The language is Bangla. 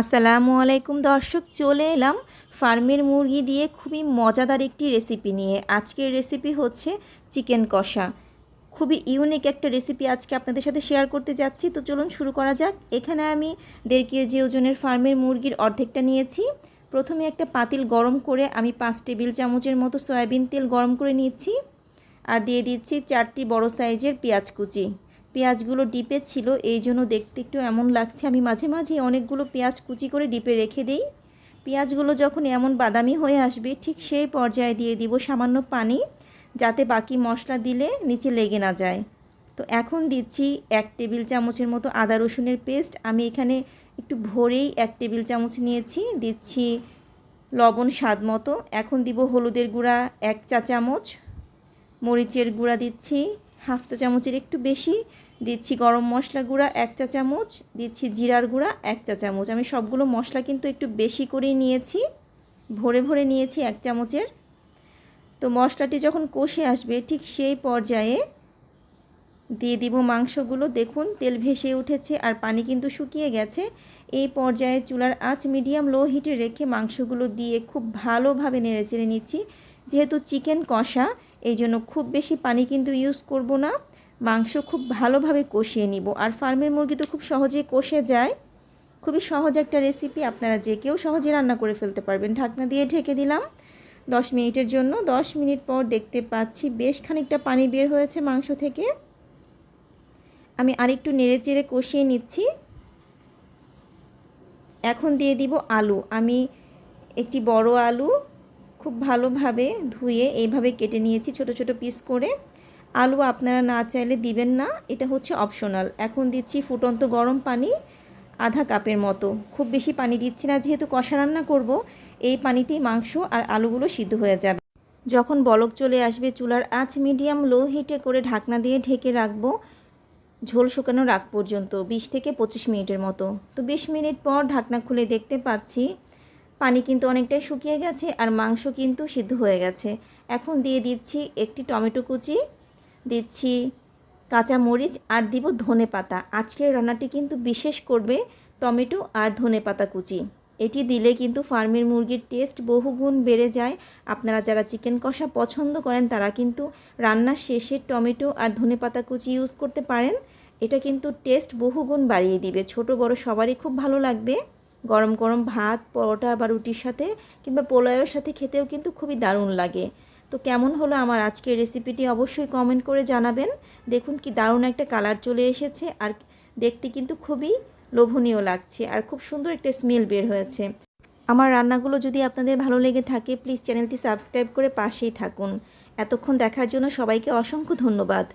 আসসালামু আলাইকুম দর্শক, চলে এলাম ফার্মের মুরগি দিয়ে খুবই মজাদার একটি রেসিপি নিয়ে। আজকের রেসিপি হচ্ছে চিকেন কষা। খুবই ইউনিক একটা রেসিপি আজকে আপনাদের সাথে শেয়ার করতে যাচ্ছি। তো চলুন শুরু করা যাক। এখানে আমি দেড় কেজি ওজনের ফার্মের মুরগির অর্ধেকটা নিয়েছি। প্রথমে একটা পাতিল গরম করে আমি পাঁচ টেবিল চামচের মতো সয়াবিন তেল গরম করে নিচ্ছি। আর দিয়ে দিচ্ছি চারটি বড় সাইজের পেঁয়াজ কুচি। পেঁয়াজগুলো ডিপে ছিল, এই জন্য দেখতে একটু এমন লাগছে। আমি মাঝে মাঝে অনেকগুলো পেঁয়াজ কুচি করে ডিপে রেখে দিই। পেঁয়াজগুলো যখন এমন বাদামি হয়ে আসবে, ঠিক সেই পর্যায়ে দিয়ে দিব সামান্য পানি, যাতে বাকি মশলা দিলে নিচে লেগে না যায়। তো এখন দিচ্ছি এক টেবিল চামচের মতো আদা রসুনের পেস্ট। আমি এখানে একটু ভরেই এক টেবিল চামচ নিয়েছি, দিচ্ছি লবণ স্বাদ মতো। এখন দিব হলুদের গুঁড়া এক চা চামচ, মরিচের গুঁড়া দিচ্ছি হাফ চা চামচের একটু বেশি। দিচ্ছি গরম মশলা গুঁড়া এক চা চামচ, দিচ্ছি জিরার গুঁড়া এক চা চামচ। আমি সবগুলো মশলা কিন্তু একটু বেশি করেই নিয়েছি। ভরে ভরে নিয়েছি এক চামচের। তো মশলাটি যখন কষে আসবে ঠিক সেই পর্যায়ে দিয়ে দিব মাংসগুলো। দেখুন, তেল ভেসে উঠেছে আর পানি কিন্তু শুকিয়ে গেছে। এই পর্যায়ে চুলার আঁচ মিডিয়াম লো হিটে রেখে মাংসগুলো দিয়ে খুব ভালোভাবে নেড়ে চেড়ে নিচ্ছি। যেহেতু চিকেন কষা এই জন্য খুব বেশি পানি কিন্তু ইউজ করব না। মাংস খুব ভালোভাবে কষিয়ে নিব। আর ফার্মের মুরগি তো খুব সহজেই কষে যায়। খুবই সহজ একটা রেসিপি আপনারা যে কেউ সহজে রান্না করে ফেলতে পারবেন। ঢাকনা দিয়ে ঢেকে দিলাম দশ মিনিটের জন্য। দশ মিনিট পর দেখতে পাচ্ছি বেশ খানিকটা পানি বের হয়েছে মাংস থেকে। আমি আরেকটু নেড়ে চেড়ে কষিয়ে নিচ্ছি। এখন দিয়ে দিব আলু। আমি একটি বড় আলু খুব ভালোভাবে ধুয়ে এইভাবে কেটে নিয়েছি, ছোট ছোট পিস করে। আলু আপনারা না চাইলে দিবেন না, এটা হচ্ছে অপশনাল এখন দিচ্ছি ফুটন্ত গরম পানি আধা কাপের মতো। খুব বেশি পানি দিচ্ছি না, যেহেতু কষা রান্না করব, এই পানিতেই মাংস আর আলুগুলো সিদ্ধ হয়ে যাবে। যখন বলক চলে আসবে, চুলার আঁচ মিডিয়াম লো হিটে করে ঢাকনা দিয়ে ঢেকে রাখব, ঝোল শুকানোর আগ পর্যন্ত, বিশ থেকে পঁচিশ মিনিটের মতো। তো বিশ মিনিট পর ঢাকনা খুলে দেখতে পাচ্ছি পানি কিন্তু অনেকটাই শুকিয়ে গেছে আর মাংস কিন্তু সিদ্ধ হয়ে গেছে। এখন দিয়ে দিচ্ছি একটি টমেটো কুচি, দিচ্ছি কাঁচা মরিচ আর দিব ধনে পাতা। আজকের রান্নাটি কিন্তু বিশেষ করবে টমেটো আর ধনে পাতা কুচি। এটি দিলে কিন্তু ফার্মের মুরগির টেস্ট বহুগুণ বেড়ে যায়। আপনারা যারা চিকেন কষা পছন্দ করেন, তারা কিন্তু রান্নার শেষে টমেটো আর ধনে পাতা কুচি ইউজ করতে পারেন। এটা কিন্তু টেস্ট বহুগুণ বাড়িয়ে দিবে। ছোট বড় সবারই খুব ভালো লাগবে। গরম গরম ভাত, পরোটা বা রুটির সাথে কিংবা পোলাওয়ের সাথে খেতেও কিন্তু খুবই দারুণ লাগে। তো কেমন হলো আমার আজকের রেসিপিটি অবশ্যই কমেন্ট করে জানাবেন। দেখুন কি দারুণ একটা কালার চলে এসেছে আর দেখতে কিন্তু খুবই লোভনীয় লাগছে আর খুব সুন্দর একটা স্মেল বের হয়েছে। আমার রান্নাগুলো যদি আপনাদের ভালো লেগে থাকে প্লিজ চ্যানেলটি সাবস্ক্রাইব করে পাশেই থাকুন। এতক্ষণ দেখার জন্য সবাইকে অসংখ্য ধন্যবাদ।